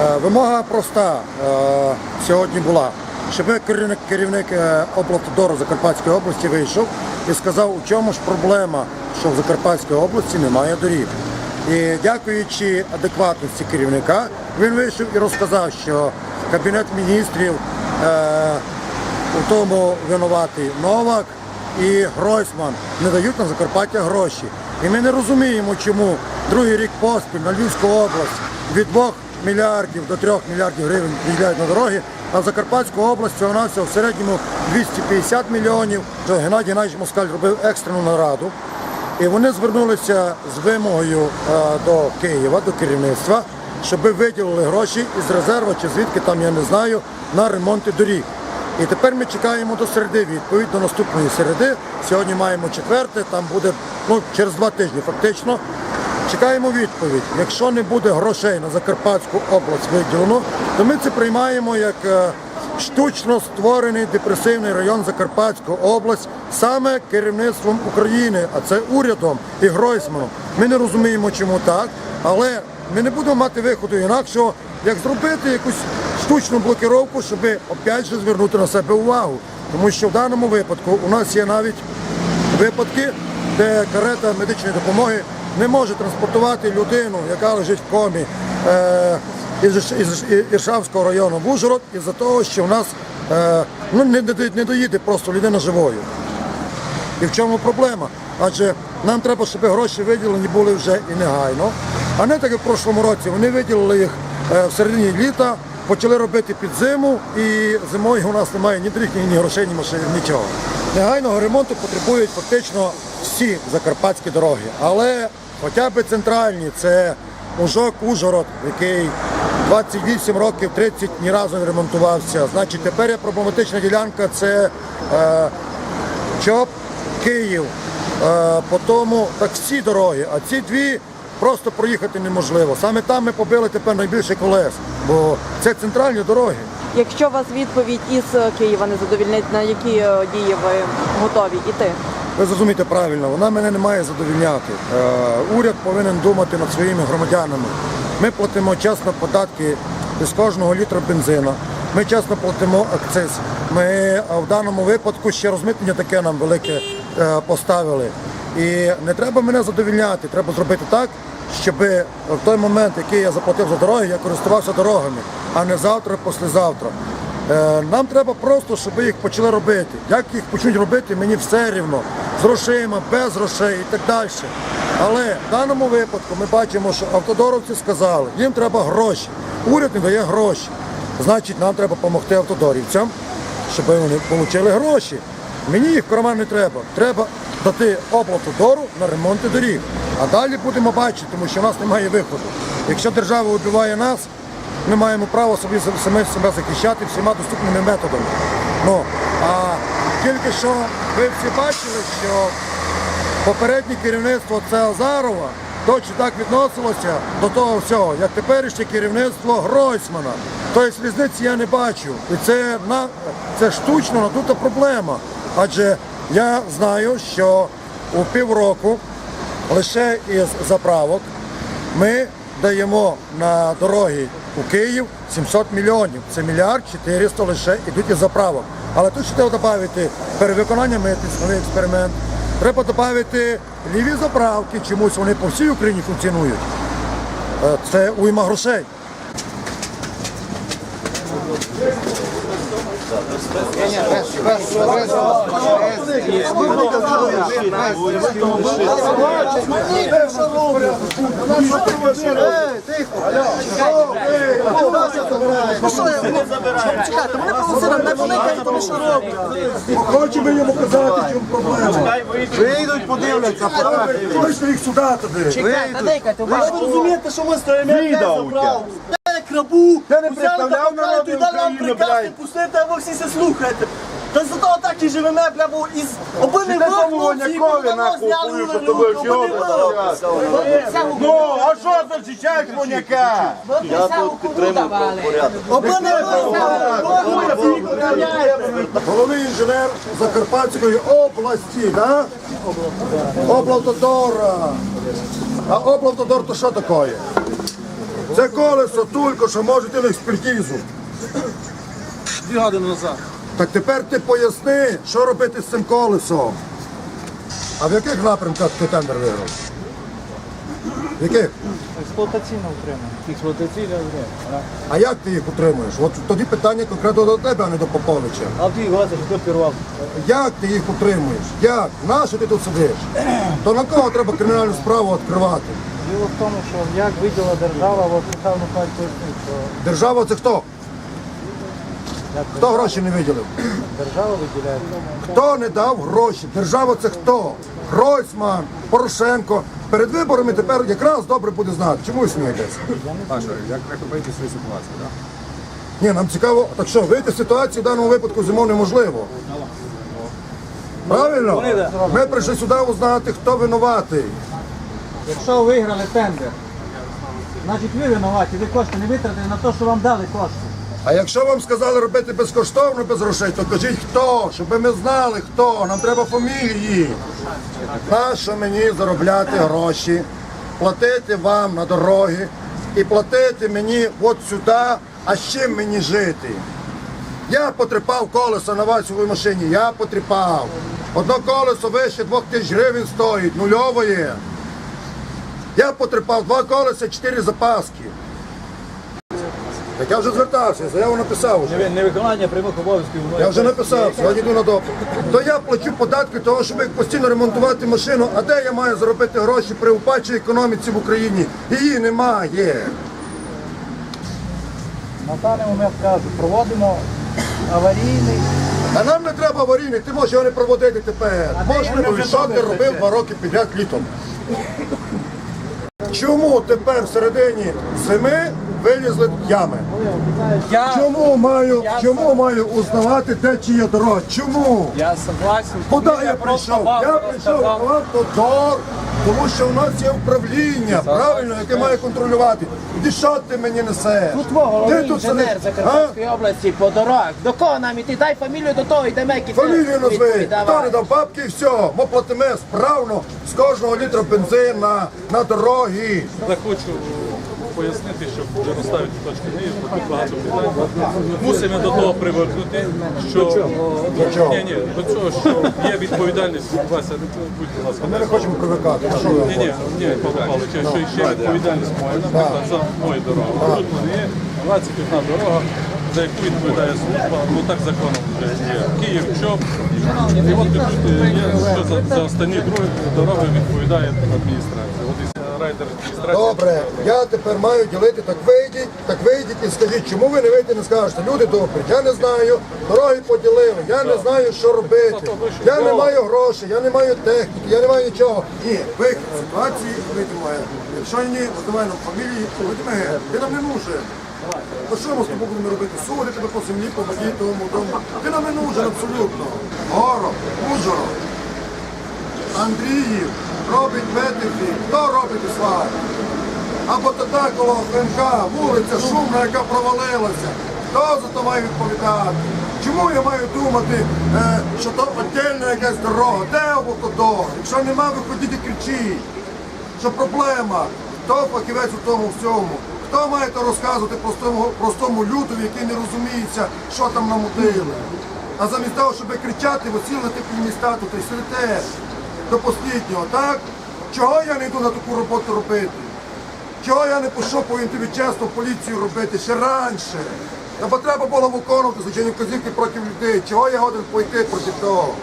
Е, Вимога проста е, сьогодні була, щоб керівник, керівник е, облавтодору Закарпатської області вийшов і сказав, у чому ж проблема, що в Закарпатській області немає доріг. І дякуючи адекватності керівника, він вийшов і розказав, що Кабінет міністрів е, у тому винуватий Новак і Гройсман не дають на Закарпаття гроші. І ми не розуміємо, чому другий рік поспіль на Львівську область від 2 мільярдів до 3 мільярдів гривень виділяють на дороги, а в Закарпатську область всього на в середньому 250 мільйонів. Геннадій Геннадійович Москаль робив екстрену нараду. І вони звернулися з вимогою е, до Києва, до керівництва, щоб виділили гроші із резерву чи звідки там я не знаю на ремонти доріг. І тепер ми чекаємо до середи відповідь, до наступної середи. Сьогодні маємо четверте, там буде ну, через два тижні фактично. Чекаємо відповідь. Якщо не буде грошей на Закарпатську область виділено, то ми це приймаємо як е, штучно створений депресивний район Закарпатська область саме керівництвом України, а це урядом і Гройсманом. Ми не розуміємо, чому так, але ми не будемо мати виходу інакшого, як зробити якусь штучну блокировку, щоб опять же звернути на себе увагу. Тому що в даному випадку у нас є навіть випадки, де карета медичної допомоги не може транспортувати людину, яка лежить в комі е, із, із, Іршавського району в Ужгород, із-за того, що в нас е, ну, не, не, доїде просто людина живою. І в чому проблема? Адже нам треба, щоб гроші виділені були вже і негайно. А не так як в прошлому році. Вони виділили їх е, в середині літа, почали робити під зиму, і зимою у нас немає ні доріг, ні, ні грошей, ні машин, нічого. Негайного ремонту потребують фактично всі закарпатські дороги. Але хоча б центральні, це Ужок, Ужгород, який 28 років, 30 ні разу не ремонтувався. Значить, тепер є проблематична ділянка, це е, ЧОП, Київ, е, по тому так всі дороги, а ці дві просто проїхати неможливо. Саме там ми побили тепер найбільше колес, бо це центральні дороги. Якщо вас відповідь із е, Києва не задовільнить, на які е, дії ви готові йти? Ви зрозумієте правильно, вона мене не має задовільняти. Е, уряд повинен думати над своїми громадянами. Ми платимо чесно податки з кожного літра бензина. Ми чесно платимо акциз. Ми в даному випадку ще розмитнення таке нам велике е, поставили. І не треба мене задовільняти, треба зробити так, щоб в той момент, який я заплатив за дороги, я користувався дорогами, а не завтра, послезавтра. Е, Нам треба просто, щоб їх почали робити. Як їх почнуть робити, мені все рівно. З грошима, без грошей і так далі. Але в даному випадку ми бачимо, що автодоровці сказали, їм треба гроші. Уряд не дає гроші. Значить, нам треба допомогти автодорівцям, щоб вони отримали гроші. Мені їх карман не треба. Треба дати облавтодору на ремонти доріг. А далі будемо бачити, тому що в нас немає виходу. Якщо держава вбиває нас, ми маємо право собі себе захищати всіма доступними методами. Ну, а тільки що ви всі бачили, що попереднє керівництво це Азарова точно так відносилося до того всього, як теперішнє керівництво Гройсмана. Тобто різниці я не бачу. І це, на, це штучно надута проблема. Адже я знаю, що у півроку лише із заправок ми даємо на дороги у Київ 700 мільйонів. Це мільярд 400 лише йдуть із заправок. Але тут ще треба додати перевиконання митниць, новий експеримент. Треба додати ліві заправки, чомусь вони по всій Україні функціонують. Е, Це уйма грошей. Чекайте, вони просили, не кажуть, вони що роблять. Хочемо йому казати, чому проблема. Вийдуть, подивляться. Хочете їх сюди туди. Чекайте, ви розумієте, що ми стоїмо у заправ. Де крабу, Я не взяли представляв та народу і дали нам України, приказ не блядь. пустити, а ви всі се слухаєте. Та за того так і живемо, бля, бо із Ти рук тому Вонякові нахуй хуй, що обидвих всього рук. Ну, а що захищають коняка? Обидвих рук, Головний інженер Закарпатської області, да? Облавтодора. А облавтодор то що таке? Це колесо тільки, що можете на експертизу. Дві години назад. Так тепер ти поясни, що робити з цим колесом. А в яких напрямках ти тендер виграв? В яких? Експлуатаційне утримання. Експлуатаційне утримання. А як ти їх утримуєш? От тоді питання конкретно до тебе, а не до Поповича. А ти його що ти пірвав? Як ти їх утримуєш? Як? Нащо ти тут сидиш? То на кого треба кримінальну справу відкривати? Діло в тому, що як виділа держава, от Михайло Михайлович пояснив, що Держава це хто? як Хто гроші не виділив? держава виділяє. Хто не дав гроші? Держава це хто? Гройсман, Порошенко. Перед виборами тепер якраз добре буде знати. Чому ви смієтесь? Паша, як вийти з цієї ситуації? Да? Ні, нам цікаво, так що вийти з ситуації в даному випадку зимов неможливо. Правильно? Ми прийшли сюди узнати, хто винуватий. Якщо виграли тендер, значить ви винуваті, ви кошти не витратили на те, що вам дали кошти. А якщо вам сказали робити безкоштовно без грошей, то кажіть хто, щоб ми знали хто. Нам треба фамілії. Нащо мені заробляти гроші, платити вам на дороги і платити мені от сюди, а з чим мені жити? Я потріпав колесо на вальсовій машині, я потріпав. Одно колесо вище двох тисяч гривень стоїть, нульової. Я потріпав два колеса, чотири запаски. Так я вже звертався, заяву написав. Вже. Невиконання прямих обов'язків. Я вже написав, сьогодні йду на допит. То я плачу податки того, щоб постійно ремонтувати машину, а де я маю заробити гроші при упадчій економіці в Україні? Її немає. На даний момент кажу, проводимо аварійний. А нам не треба аварійний, ти можеш його не проводити тепер. Можеш не що ти робив два роки підряд літом. Чому тепер в середині зими вилізли ями? Чому маю, чому маю узнавати, де чия дорога? Чому? Я согласен. Куди Мне я прийшов? вам Я прийшов сказал. в автодор, тому що у нас є управління, правильно, яке має контролювати. І що ти мені несеш? Тут тут інженер? Закарпатської області по дорогах. До кого нам іти? Дай фамілію до того йдемо, які Фамілію назви, хто не дав бабки і все. Ми платимо справно з кожного літра бензин на, дороги. Я хочу пояснити, щоб вже розставити точки над «і», тут багато питань. Мусимо до того привернути, що чого? ні, ні, до цього, що є відповідальність. Вася, не будь ласка. Ми не хочемо привикати. Ні, ні, ні, Павло Павлович, що ще відповідальність моя, наприклад, за мою дорогу. Тут в мене є 21 дорога, за яку відповідає служба, ну так законом вже є. Київ, ЧОП. І от тут е, є, що за, за останні другі дороги відповідає адміністрація. Добре, я тепер маю ділити, так вийдіть, так вийдіть і скажіть, чому ви не вийдете і не скажете, люди добрі, я не знаю, дороги поділили, я не знаю, що робити, я не маю грошей, я не маю техніки, я не маю нічого. Ні, вихід ситуації вийдемо. Якщо ні, визивай нам фамілії, вийдемо ти нам не нужен. Ну що ми з тобою будемо робити? Суди тебе по землі, по воді, тому, тому. Ти нам не нужен абсолютно. Город, Ужгород. Андріїв робить ветики. Хто робить асфальт? Або тоді коло вулиця шумна, яка провалилася. Хто за то має відповідати? Чому я маю думати, е, що то отдельна якась дорога? Де автодор? Якщо нема, виходіть і кричіть, що проблема. Хто фахівець у тому всьому? Хто має то розказувати простому, простому людові, який не розуміється, що там намутили? А замість того, щоб кричати, ви такі міста тут і сидите до останнього, так? Чого я не йду на таку роботу робити? Чого я не пішов, тобі чесно поліцію робити ще раніше? Бо треба було виконувати звичайні вказівки проти людей. Чого я годен пойти проти того?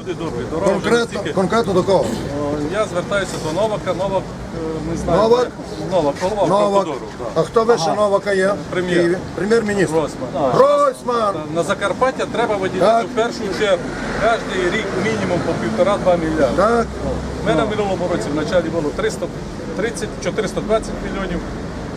Люди добрі, дорога Конкретно, конкретно до кого? Я звертаюся до Новака. Новак, е, не знаю. Новак? Новак, голова Новак. Автодору. да. А хто вище Новака є? в Прем'єр. Києві? Прем'єр-міністр. Гройсман. Гройсман. На Закарпаття треба виділяти Так. в першу чергу кожен рік мінімум по півтора-два мільярди. Так. У мене в минулому році в началі було 330, 420 мільйонів.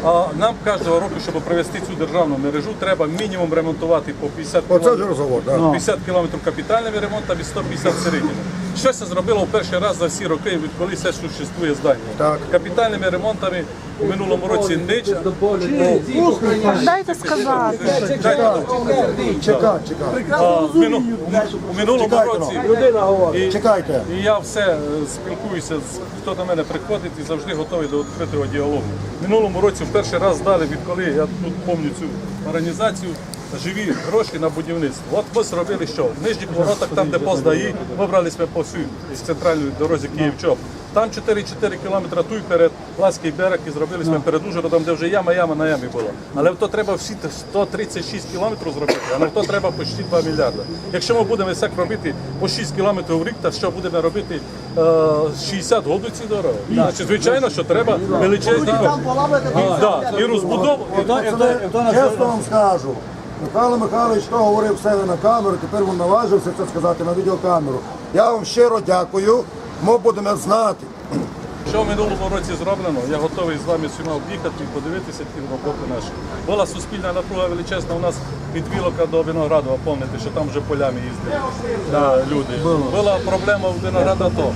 А нам кожного року, щоб привести цю державну мережу, треба мінімум ремонтувати по 50 Оце кілометрів. розговор. Так. 50 кілометрів капітальними ремонтами і 150 середніми. Що це зробило в перший раз за всі роки, відколи це существує здання? Так. Капітальними ремонтами у минулому році ніч. Дайте сказати. Чекай, чекай. А, в мину- у минулому році і, Чекайте. і я все е, спілкуюся з хто до мене приходить і завжди готовий до відкритого діалогу. В минулому році в перший раз дали, відколи я тут пам'ятаю цю організацію. Живі гроші на будівництво. От ми зробили що? В нижніх воротах, там де вибрались ми по всій з центральної дорозі Київ-Чоп. Там 4-4 кілометри тут перед Ласький берег і зробили ми перед Ужгородом, де вже яма, яма на ямі була. Але в то треба всі 136 кілометрів зробити, а на то треба почти 2 мільярди. Якщо ми будемо так робити по 6 кілометрів в рік, то що будемо робити е, 60 років ці дороги? Значить, звичайно, що треба величезні кошти. Да, і розбудову. Чесно вам скажу. Михайло Михайлович то говорив в себе на камеру, тепер він наважився це сказати на відеокамеру. Я вам щиро дякую. Ми будемо знати. Що в минулому році зроблено, я готовий з вами всіма об'їхати і подивитися ті роботи наші. Була суспільна напруга величезна у нас від Вілока до Виноградова, пам'ятаєте, що там вже полями їздили да, люди. Була проблема в Винограда то.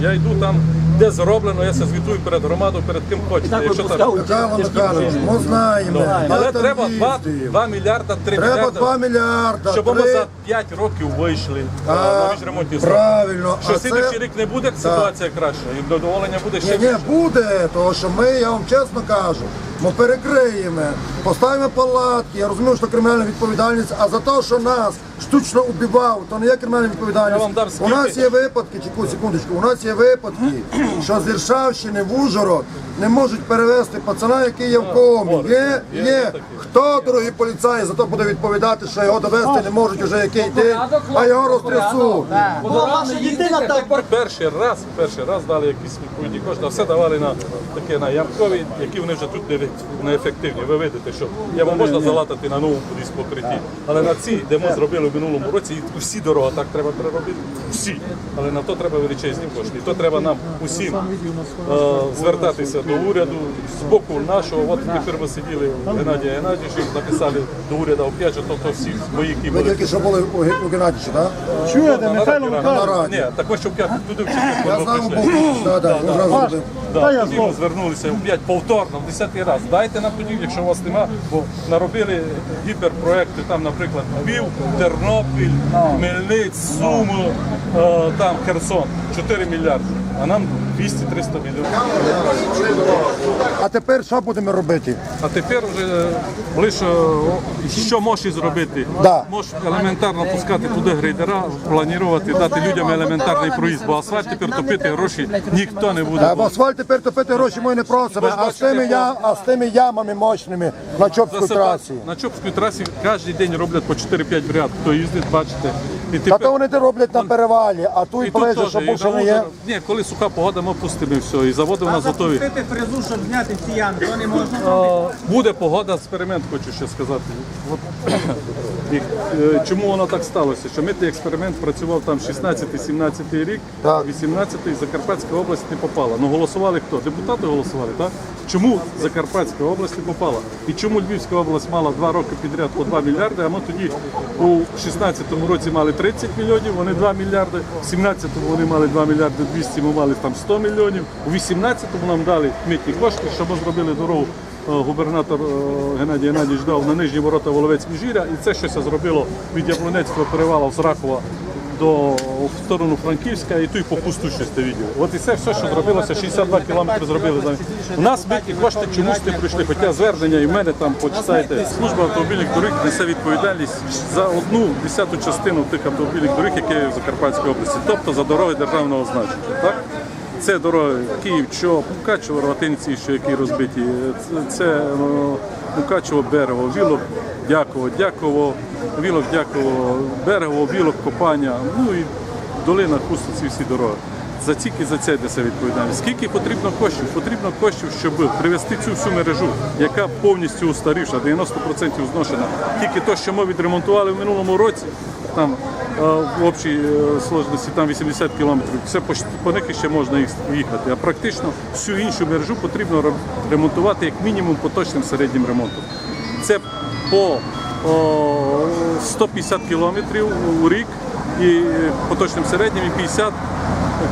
Я йду там, де зроблено, я се звітую перед громадою, перед ким хочете. Якщо там... Михайло Михайлович, ми знаємо. я Але там треба 2, їздив. 2 мільярда, 3 Треба мільярда, 2 мільярда. щоб ми три- за 5 років вийшли А, на міжремонтні зробити. Правильно. Що А слідчий це... рік не буде, ситуація краща, і задоволення буде ще Ні, ні, буде, тому що ми, я вам чесно кажу, ми перекриємо, поставимо палатки, я розумію, що кримінальна відповідальність, а за те, що нас штучно убивав, то не є кримінальна Я відповідальність. вам дам У нас є випадки, чеку, секундочку, у нас є випадки, що з Іршавщини в Ужгород не можуть перевезти пацана, який є в комі. Є, є. Хто, дорогі поліцаї, за то буде відповідати, що його довезти не можуть уже який день, а його розтрясуть. Бо ваша дитина так Перший раз, перший раз дали якісь відповідні кошти, а все давали на таке на ямкові, які вони вже тут неефективні. Ви видите, що йому можна залатати на новому кудись покритті. Але на ці, де ми зробили в минулому році, і всі дороги так треба переробити. Всі. Але на то треба величезні кошти. І то треба нам усім е, звертатися до уряду з боку нашого. От тепер ми сиділи Геннадія Геннадійовича, написали до уряду опять же, тобто всі мої, які Ви були. тільки що були у Ге- у Геннадійовича, так? Чуєте, Михайло Михайлович? Ні, також щоб я туди вчити. Я знав, був, так, так, він зразу Да, тоді ми звернулися опять повторно, в 10 раз. Дайте нам тоді, якщо у вас нема, бо наробили гіперпроекти, там, наприклад, Львів, Тернопіль, Хмельниць, Суми, е, там Херсон, 4 мільярди. А нам 200-300 мільйонів. А тепер що будемо робити? А тепер вже лише що можеш зробити? Да. Можеш елементарно пускати туди грейдера, планувати, дати людям елементарний проїзд, бо асфальт тепер топити гроші ніхто не буде. А в асфальт тепер топити гроші ми не просимо, а з тими, я, а з тими ямами мощними на Чопській трасі. На Чопській трасі кожен день роблять по 4-5 бригад. Хто їздить, бачите. І Та тепер то вони те роблять на перевалі, а тут і полежить, теж, що і більше на не є. Ні, коли суха погода, ми пустимо і все. І заводи у нас готові. Запустити фрезу, щоб зняти ці ями, то не можна. А, Буде погода, експеримент хочу ще сказати. От, і, е, чому воно так сталося? Що ми той експеримент працював там 16-17 рік, Так. 18-й Закарпатська область не попала. Ну голосували хто? Депутати голосували, так? Чому Закарпатська область не попала? І чому Львівська область мала два роки підряд по 2 мільярди, а ми тоді у 16-му році мали 30 мільйонів, вони 2 мільярди, в 17-му вони мали 2 мільярди 200, ми мали там 100 мільйонів, у 18-му нам дали митні кошти, щоб ми зробили дорогу е, губернатор е, Геннадій Геннадійович дав на нижні ворота Воловець Міжіря, і це щось зробило. Від Яблонецького перевала з Рахова до в сторону Франківська, і той по пусту щось те відео. От і це все, що зробилося, 62 кілометри зробили. У нас митні кошти чомусь не прийшли, хоча звернення і в мене там почитайте. Служба автомобільних доріг несе відповідальність за одну десяту частину тих автомобільних доріг, які є в Закарпатській області, тобто за дороги державного значення. Так? Це дороги Київ, Чоп, Мукачево, Ротинці, що які розбиті. Це, це ну, Мукачево, Берегово, Вілок, Дяково, Дяково, Вілок, Дяково, Берегово, Вілок, Копання, ну і долина Кусту, всі дороги. За тільки за це несе відповідальність. Скільки потрібно коштів? Потрібно коштів, щоб привести цю всю мережу, яка повністю устарівша, 90% зношена. Тільки те, що ми відремонтували в минулому році, там в общій е, сложності там 80 кілометрів. Це по, них ще можна їх- їхати. А практично всю іншу мережу потрібно ремонтувати як мінімум поточним середнім ремонтом. Це по о, 150 кілометрів у рік і поточним середнім, і 50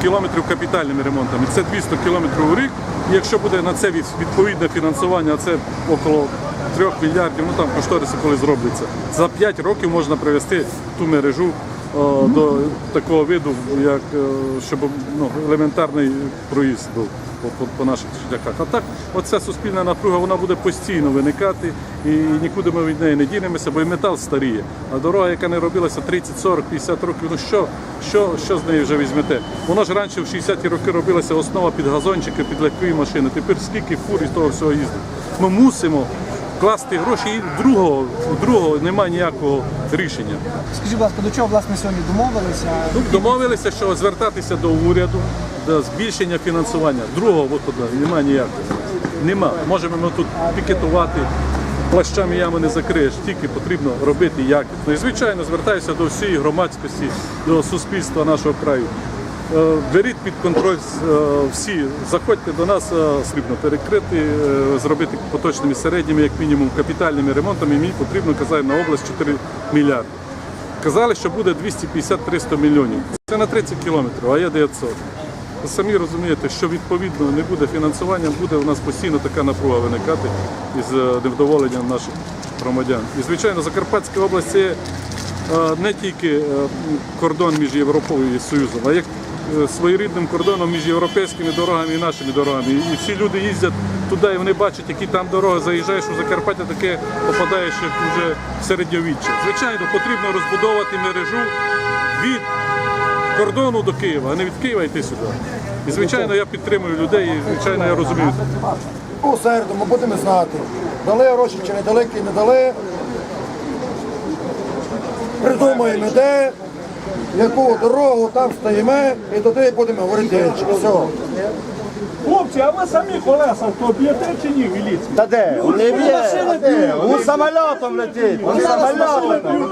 кілометрів капітальними ремонтами. Це 200 кілометрів у рік. І якщо буде на це відповідне фінансування, це около 3 мільярдів, ну там кошториси коли зробляться. За 5 років можна привести ту мережу о, до такого виду, як е, щоб ну, елементарний проїзд був по, по, наших шляхах. А так, оця суспільна напруга вона буде постійно виникати і нікуди ми від неї не дінемося, бо і метал старіє. А дорога, яка не робилася 30, 40, 50 років, ну що, що, що з неї вже візьмете? Воно ж раніше в 60-ті роки робилася основа під газончики, під легкові машини. Тепер скільки фур із того всього їздить. Ми мусимо класти гроші і другого, другого немає ніякого рішення. Скажіть, будь ласка, до чого власне сьогодні домовилися? Ну, домовилися, що звертатися до уряду до збільшення фінансування. Другого виходу немає ніякого. Нема. Можемо ми тут пікетувати. Плащами ями не закриєш, тільки потрібно робити якісно. І звичайно звертаюся до всієї громадськості, до суспільства нашого краю. Е, Беріть під контроль е, всі, заходьте до нас, е, срібно перекрити, зробити поточними середніми, як мінімум, капітальними ремонтами. Мені потрібно казати на область 4 мільярди. Казали, що буде 250-300 мільйонів. Це на 30 кілометрів, а є 900. Ви самі розумієте, що відповідно не буде фінансування, буде у нас постійно така напруга виникати із невдоволенням наших громадян. І звичайно, Закарпатська область це не тільки кордон між Європою і Союзом, а як своєрідним кордоном між європейськими дорогами і нашими дорогами. І всі люди їздять туди, і вони бачать, які там дороги. Заїжджаєш у Закарпаття, таке попадаєш вже в середньовіччя. Звичайно, потрібно розбудовувати мережу від кордону до Києва, а не від Києва йти сюди. І звичайно, я підтримую людей, і звичайно, я розумію. У середу ми будемо знати, дали гроші чи не дали, не дали. Придумаємо де, яку дорогу там стоїмо, і туди будемо говорити. Все. Хлопці, а ви самі колеса то б'єте чи ні в міліції? Та де? Не б'є. Він самолітом летить. Він самольотом.